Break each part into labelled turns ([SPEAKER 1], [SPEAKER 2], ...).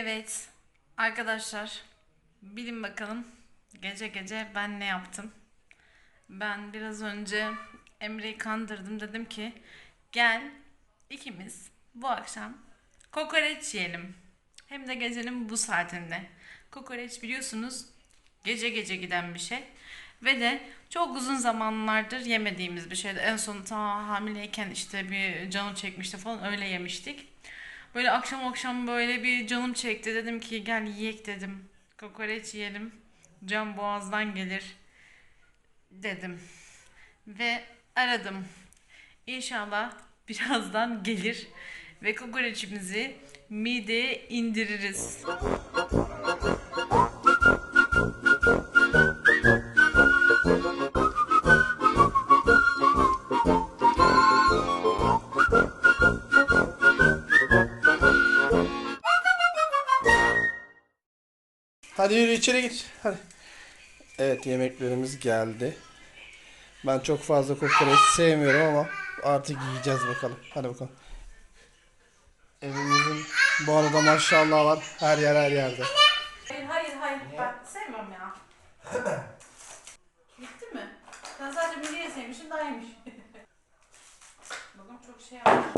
[SPEAKER 1] Evet arkadaşlar bilin bakalım gece gece ben ne yaptım. Ben biraz önce Emre'yi kandırdım dedim ki gel ikimiz bu akşam kokoreç yiyelim. Hem de gecenin bu saatinde. Kokoreç biliyorsunuz gece gece giden bir şey. Ve de çok uzun zamanlardır yemediğimiz bir şeydi. En son ta hamileyken işte bir canım çekmişti falan öyle yemiştik. Böyle akşam akşam böyle bir canım çekti. Dedim ki gel yiyek dedim. Kokoreç yiyelim. Can boğazdan gelir dedim. Ve aradım. İnşallah birazdan gelir ve kokoreçimizi mideye indiririz.
[SPEAKER 2] Hadi yürü içeri git. Hadi. Evet yemeklerimiz geldi. Ben çok fazla kokoreç sevmiyorum ama artık yiyeceğiz bakalım. Hadi bakalım. Evimizin bu arada maşallah var. Her yer her yerde.
[SPEAKER 1] Hayır hayır hayır ben sevmiyorum ya. Bitti mi? Sen sadece midye sevmişsin daha iyiymiş. Bakın çok şey yapmış.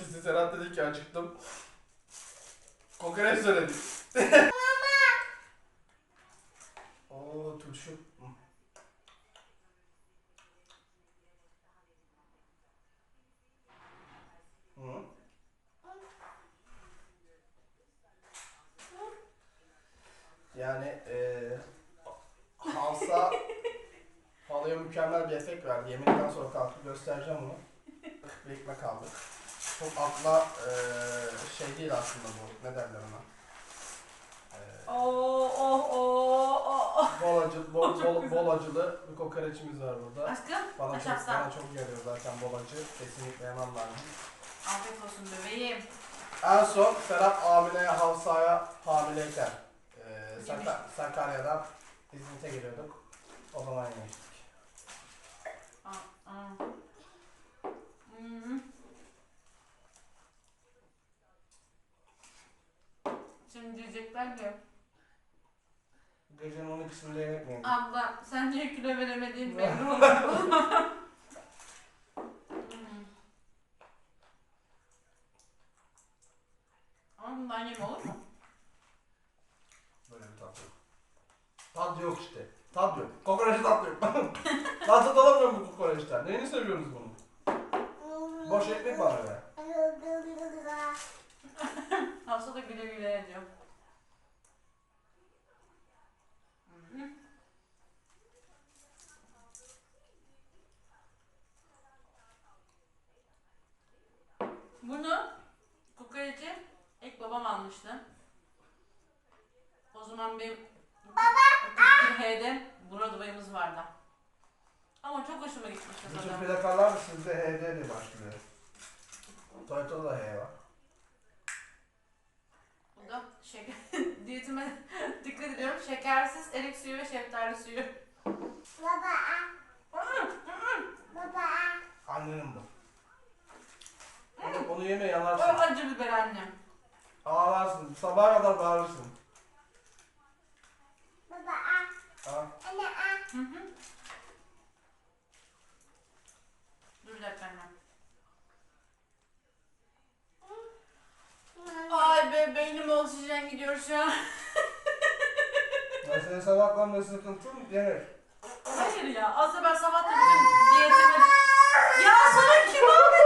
[SPEAKER 2] 12'si Serhat dedi ki acıktım. Kokoreç söyledik. Oo turşu. Hı. Yani eee Halsa Halıya mükemmel bir efekt verdi. Yemekten sonra kalkıp göstereceğim onu. Bir ekmek aldık. Çok akla eee, şey değil aslında bu. Ne derler ona? Eee,
[SPEAKER 1] Oh oh oh oh.
[SPEAKER 2] bol, acı, bol, bol, bol acılı bir kokoreçimiz var burada.
[SPEAKER 1] Aşkım
[SPEAKER 2] Bana
[SPEAKER 1] aç
[SPEAKER 2] çok, bana çok yarıyor zaten bol acı. Kesinlikle yemem lazım.
[SPEAKER 1] Afiyet olsun bebeğim.
[SPEAKER 2] En son Serap Amine Havsa'ya hamileyken eee
[SPEAKER 1] Yemiş.
[SPEAKER 2] Saka- Sakarya'dan İzmit'e geliyorduk. O zaman yemiştik.
[SPEAKER 1] Aa, aa. Hmm. Şimdi diyecekler ki
[SPEAKER 2] 12'sinde yemek mi
[SPEAKER 1] abla sen niye kilo veremediğin belli oldu. Ama bundan yeme olur mu?
[SPEAKER 2] Böyle bir tat yok. Tat yok işte. Tat yok. Kokoreçte tat yok. tat alamıyorum bu kokoreçten. Neyini seviyorsunuz bunu? Boş ekmek bana ver.
[SPEAKER 1] Hafsa da güle güle ediyor. Bunu kokoreci ilk babam almıştı. O zaman bir Baba! H'de Murat olayımız vardı. Ama çok hoşuma gitmişti
[SPEAKER 2] Bütün
[SPEAKER 1] tadı.
[SPEAKER 2] plakalar sizde HD diye başlıyor. Toyota'da da H var.
[SPEAKER 1] Bu da şeker. Diyetime dikkat ediyorum. Şekersiz erik suyu ve şeftali suyu.
[SPEAKER 2] Annenin bu. Onu, onu yeme
[SPEAKER 1] O
[SPEAKER 2] yanarsın.
[SPEAKER 1] acı biber annem.
[SPEAKER 2] Ağlarsın. Sabaha kadar bağırırsın. Ha?
[SPEAKER 1] Hı hı. Dur bir dakika annem. Ay be beynim oksijen gidiyor şu an.
[SPEAKER 2] Ben senin sabahlanma sıkıntın yemek.
[SPEAKER 1] Hayır ya. Aslında ben sabah da bütün diyetimi... Ya sana kim aldı?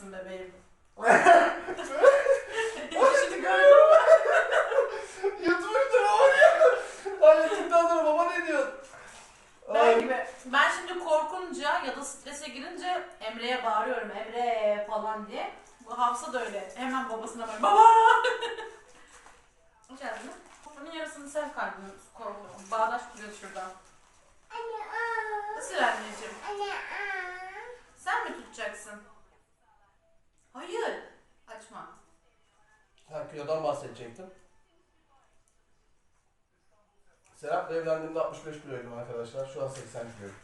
[SPEAKER 1] misin bebeğim? Ben, şimdi korkunca ya da
[SPEAKER 2] strese girince Emre'ye bağırıyorum Emre falan diye. Bu Hafsa da öyle. Hemen babasına böyle baba. Şey Hoş geldin. Bunun yarısını sen kaydın. Bağdaş kuruyor şuradan. Anne. Nasıl anneciğim? Anne. Sen mi tutacaksın? Hayır. Açma.
[SPEAKER 1] Ha, bahsedecektim. Serap'la evlendiğimde 65 kiloydum arkadaşlar. Şu an 80 kiloyum.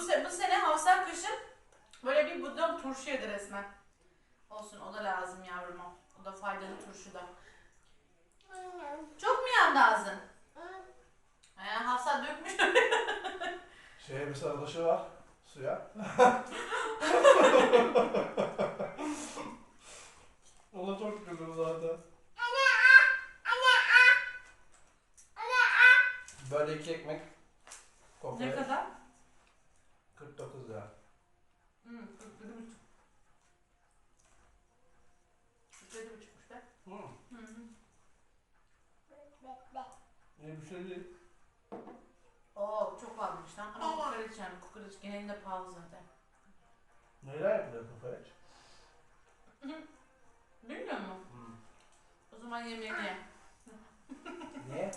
[SPEAKER 1] Bu, se bu sene Hafsa kışın böyle bir budon turşu yedi resmen. Olsun o da lazım yavruma. O da faydalı turşu da. Çok mu yandı ağzın? Ee, Hafsa dökmüş.
[SPEAKER 2] Şeye bir sarılışı var. Suya. Ona çok güldüm zaten. Böyle iki ekmek. Kokoreç.
[SPEAKER 1] ne kadar?
[SPEAKER 2] 49 lira.
[SPEAKER 1] Hmm, 41 buçuk. 47 buçukmuş be.
[SPEAKER 2] Hı.
[SPEAKER 1] Hı hı.
[SPEAKER 2] İyi bir şey değil.
[SPEAKER 1] Oo çok pahalıymış lan. Ama kokoreç yani. Kokoreç genelinde pahalı zaten.
[SPEAKER 2] Neyden yapılıyor kokoreç?
[SPEAKER 1] Bilmiyor musun?
[SPEAKER 2] Hı.
[SPEAKER 1] O zaman yemeğini ye.
[SPEAKER 2] Niye?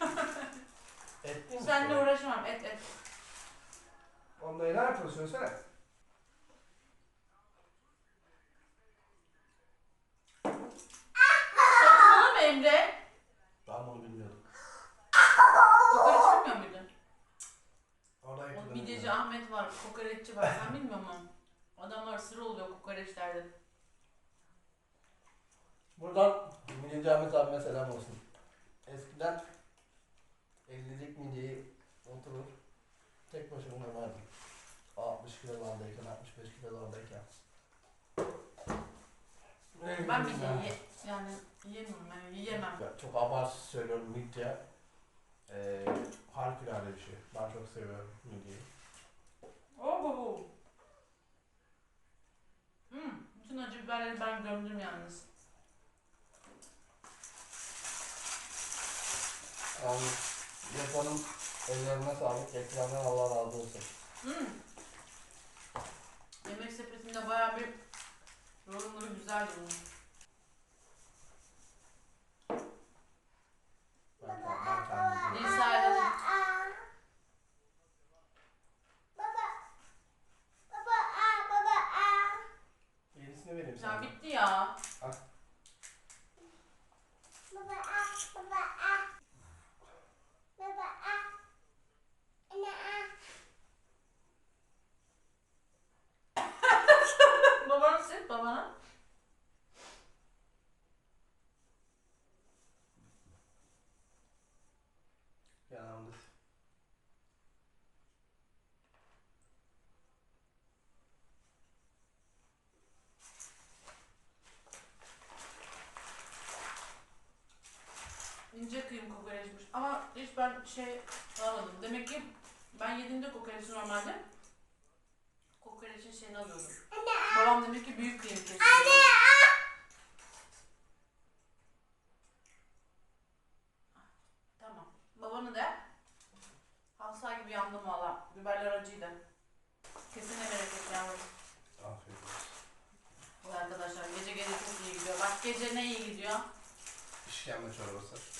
[SPEAKER 2] Et değil mi?
[SPEAKER 1] Seninle uğraşamam. Et et.
[SPEAKER 2] Yapılıyor söylesene.
[SPEAKER 1] Saçmalama mı Emre?
[SPEAKER 2] Ben bunu bilmiyordum.
[SPEAKER 1] Kokoreç bilmiyor muydun?
[SPEAKER 2] Orada
[SPEAKER 1] O
[SPEAKER 2] yapılıyor.
[SPEAKER 1] midyeci Ahmet var, kokoreççi var. Sen bilmiyor musun?
[SPEAKER 2] Tek başıma yemerdim. 60 kilolardayken, 65 kilolardayken.
[SPEAKER 1] Ben midye ye, yani yiyemiyorum yani yiyemem.
[SPEAKER 2] Ya Çok abartı söylüyorum midye. Ee, harikulade bir şey. Ben çok seviyorum midyeyi.
[SPEAKER 1] Oh baba. Hmm, bütün acı biberleri ben gömdüm yalnız.
[SPEAKER 2] Yani yapanın ellerine sağlık, ekrandan Allah razı olsun.
[SPEAKER 1] Hmm. Yemek sepetinde bayağı bir yorumları güzeldi bunun.
[SPEAKER 2] Ben, ben kendim
[SPEAKER 1] Nisa'yla da
[SPEAKER 2] Yenisini vereyim
[SPEAKER 1] ya
[SPEAKER 2] sana.
[SPEAKER 1] bitti ya. Babanı sil babana.
[SPEAKER 2] Yanımda.
[SPEAKER 1] İnce kıyım kokoreçmiş. Ama hiç ben şey almadım. Demek ki ben yediğimde kokoreç normalde kokoreçin şeyini alıyordum. Babam demek ki büyük kıyım kesiyor. Tamam. Babanı da Hafsa gibi yandım valla. Biberler acıydı. Kesene bereket yavrum.
[SPEAKER 2] Afiyet olsun.
[SPEAKER 1] Arkadaşlar gece gece çok iyi gidiyor. Bak gece ne iyi gidiyor.
[SPEAKER 2] İşkembe çorbası.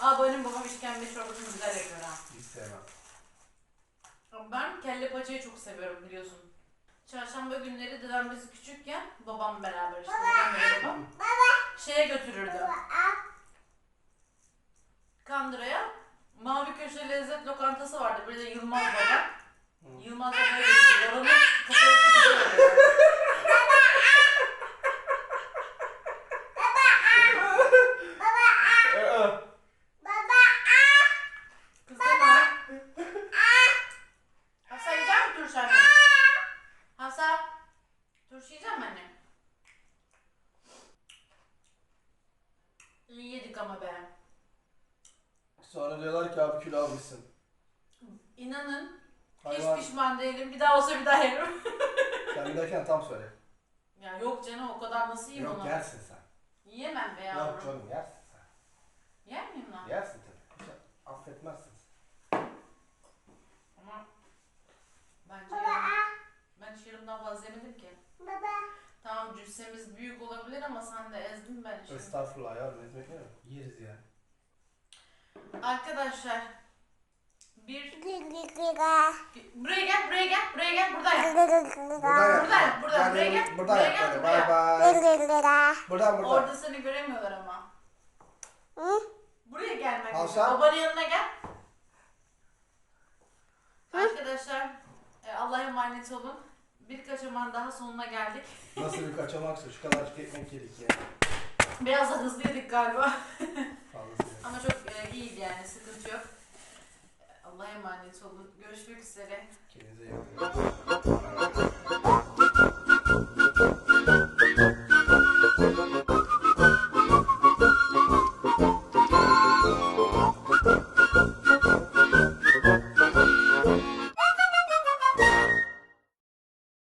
[SPEAKER 1] Aa benim babam işkembe çorbasını güzel yapıyor ha.
[SPEAKER 2] Hiç sevmem.
[SPEAKER 1] Ama Ben kelle paçayı çok seviyorum biliyorsun. Çarşamba günleri dedem biz küçükken babam beraber işte dedem ve babam şeye götürürdü. Kandıra'ya Mavi Köşe Lezzet Lokantası vardı. Böyle de Yılmaz Baba. Yılmaz Baba'ya götürürdü. Oranın kokoreçi güzel oluyor.
[SPEAKER 2] Ee,
[SPEAKER 1] Kızdırma. Hafsa yiyecek misin turşu anne? Hafsa, misin anne? İyi yedik ama be.
[SPEAKER 2] Sonra diyorlar ki abi kilo almışsın.
[SPEAKER 1] İnanın
[SPEAKER 2] Hayvan.
[SPEAKER 1] hiç pişman değilim. Bir daha olsa bir daha yerim.
[SPEAKER 2] Sen bir derken tam söyle.
[SPEAKER 1] ya yok canım o kadar nasıl yiyeyim
[SPEAKER 2] Yok
[SPEAKER 1] onu?
[SPEAKER 2] yersin sen.
[SPEAKER 1] Yiyemem be
[SPEAKER 2] Yok
[SPEAKER 1] yavrum.
[SPEAKER 2] canım yersin sen.
[SPEAKER 1] Yer miyim lan?
[SPEAKER 2] Yersin tabii. Hiç affetmezsin
[SPEAKER 1] cipsimiz büyük olabilir ama sen de ezdin ben şimdi.
[SPEAKER 2] Estağfurullah ya ne demek ne? Yeriz yani.
[SPEAKER 1] Arkadaşlar bir buraya gel buraya gel buraya gel burada yap.
[SPEAKER 2] Buradan yap.
[SPEAKER 1] Buradan, buraya gel,
[SPEAKER 2] Buradan
[SPEAKER 1] buraya
[SPEAKER 2] yap
[SPEAKER 1] gel,
[SPEAKER 2] hadi.
[SPEAKER 1] buraya.
[SPEAKER 2] Bay bay. Buradan buradan.
[SPEAKER 1] Orada seni göremiyorlar ama. Buraya gelmek
[SPEAKER 2] Al
[SPEAKER 1] üzere.
[SPEAKER 2] sen.
[SPEAKER 1] Babanın yanına gel. Arkadaşlar e, Allah'a emanet olun. Bir kaçaman daha sonuna geldik.
[SPEAKER 2] Nasıl bir kaçamaksa şu kadarcık ekmek yedik ya.
[SPEAKER 1] Biraz da hızlı yedik galiba. Ama çok e, iyiydi yani sıkıntı yok. Allah'a emanet olun. Görüşmek üzere.
[SPEAKER 2] Kendinize iyi bakın.